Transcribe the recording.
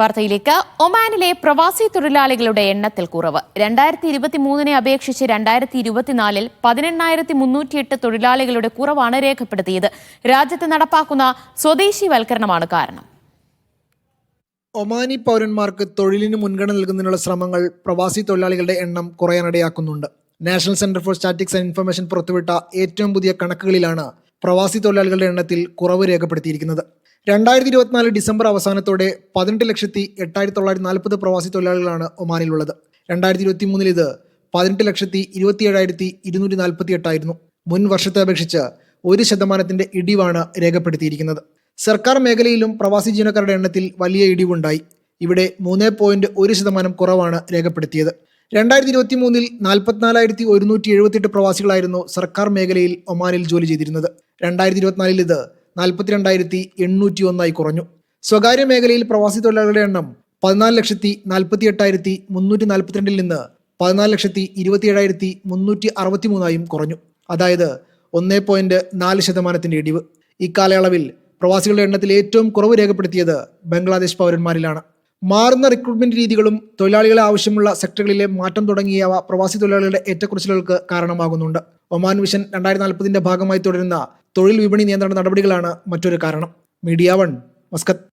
വാർത്തയിലേക്ക്. ഒമാനിലെ പ്രവാസി തൊഴിലാളികളുടെ എണ്ണത്തിൽ കുറവ്. രണ്ടായിരത്തി ഇരുപത്തി മൂന്നിനെ അപേക്ഷിച്ച് രണ്ടായിരത്തി ഇരുപത്തിനാലിൽ പതിനെണ്ണായിരത്തി മുന്നൂറ്റിയെട്ട് തൊഴിലാളികളുടെ കുറവാണ് രേഖപ്പെടുത്തിയത്. രാജ്യത്ത് നടപ്പാക്കുന്ന സ്വദേശിവൽക്കരണമാണ് കാരണം. ഒമാനി പൗരന്മാർക്ക് തൊഴിലിന് മുൻഗണന നൽകുന്നതിനുള്ള ശ്രമങ്ങൾ പ്രവാസി തൊഴിലാളികളുടെ എണ്ണം കുറയാനിടയാക്കുന്നുണ്ട്. National centre for statics and information പുറത്തുവിട്ട ഏറ്റവും പുതിയ കണക്കുകളിലാണ് പ്രവാസി തൊഴിലാളികളുടെ എണ്ണത്തിൽ കുറവ് രേഖപ്പെടുത്തിയിരിക്കുന്നത്. രണ്ടായിരത്തി ഇരുപത്തിനാല് ഡിസംബർ അവസാനത്തോടെ പതിനെട്ട് ലക്ഷത്തി എട്ടായിരത്തി തൊള്ളായിരത്തി നാൽപ്പത് പ്രവാസി തൊഴിലാളികളാണ് ഒമാനിലുള്ളത്. രണ്ടായിരത്തി ഇരുപത്തി മൂന്നിൽ ഇത് പതിനെട്ട് ലക്ഷത്തി ഇരുപത്തിയേഴായിരത്തി ഇരുന്നൂറ്റി നാൽപ്പത്തി എട്ടായിരുന്നു മുൻ വർഷത്തെ അപേക്ഷിച്ച് ഒരു ശതമാനത്തിന്റെ ഇടിവാണ് രേഖപ്പെടുത്തിയിരിക്കുന്നത്. സർക്കാർ മേഖലയിലും പ്രവാസി ജീവനക്കാരുടെ എണ്ണത്തിൽ വലിയ ഇടിവുണ്ടായി. ഇവിടെ മൂന്ന് പോയിന്റ് ഒരു ശതമാനം കുറവാണ് രേഖപ്പെടുത്തിയത്. രണ്ടായിരത്തി ഇരുപത്തി മൂന്നിൽ നാൽപ്പത്തിനാലായിരത്തി ഒരുന്നൂറ്റി എഴുപത്തിയെട്ട് പ്രവാസികളായിരുന്നു സർക്കാർ മേഖലയിൽ ഒമാനിൽ ജോലി ചെയ്തിരുന്നത്. രണ്ടായിരത്തി ഇരുപത്തിനാലിൽ ഇത് നാൽപ്പത്തിരണ്ടായിരത്തി എണ്ണൂറ്റി ഒന്നായി കുറഞ്ഞു. സ്വകാര്യ മേഖലയിൽ പ്രവാസി തൊഴിലാളികളുടെ എണ്ണം പതിനാല് ലക്ഷത്തി നാൽപ്പത്തി എട്ടായിരത്തി മുന്നൂറ്റി നാൽപ്പത്തിരണ്ടിൽ നിന്ന് പതിനാല് ലക്ഷത്തി ഇരുപത്തിയേഴായിരത്തി മുന്നൂറ്റി അറുപത്തി മൂന്നായും കുറഞ്ഞു. അതായത് ഒന്നേ പോയിന്റ് നാല് ശതമാനത്തിന്റെ ഇടിവ്. ഇക്കാലയളവിൽ പ്രവാസികളുടെ എണ്ണത്തിൽ ഏറ്റവും കുറവ് രേഖപ്പെടുത്തിയത് ബംഗ്ലാദേശ് പൗരന്മാരിലാണ്. മാറുന്ന റിക്രൂട്ട്മെന്റ് രീതികളും തൊഴിലാളികളെ ആവശ്യമുള്ള സെക്ടറുകളിലെ മാറ്റം തുടങ്ങിയവ പ്രവാസി തൊഴിലാളികളുടെ ഏറ്റക്കുറച്ചിലുകൾക്ക് കാരണമാകുന്നുണ്ട്. ഒമാൻ വിഷൻ രണ്ടായിരത്തി നാൽപ്പതിന്റെ ഭാഗമായി തുടരുന്ന തൊഴിൽ വിപണി നിയന്ത്രണ നടപടികളാണ് മറ്റൊരു കാരണം. Media one Muscat.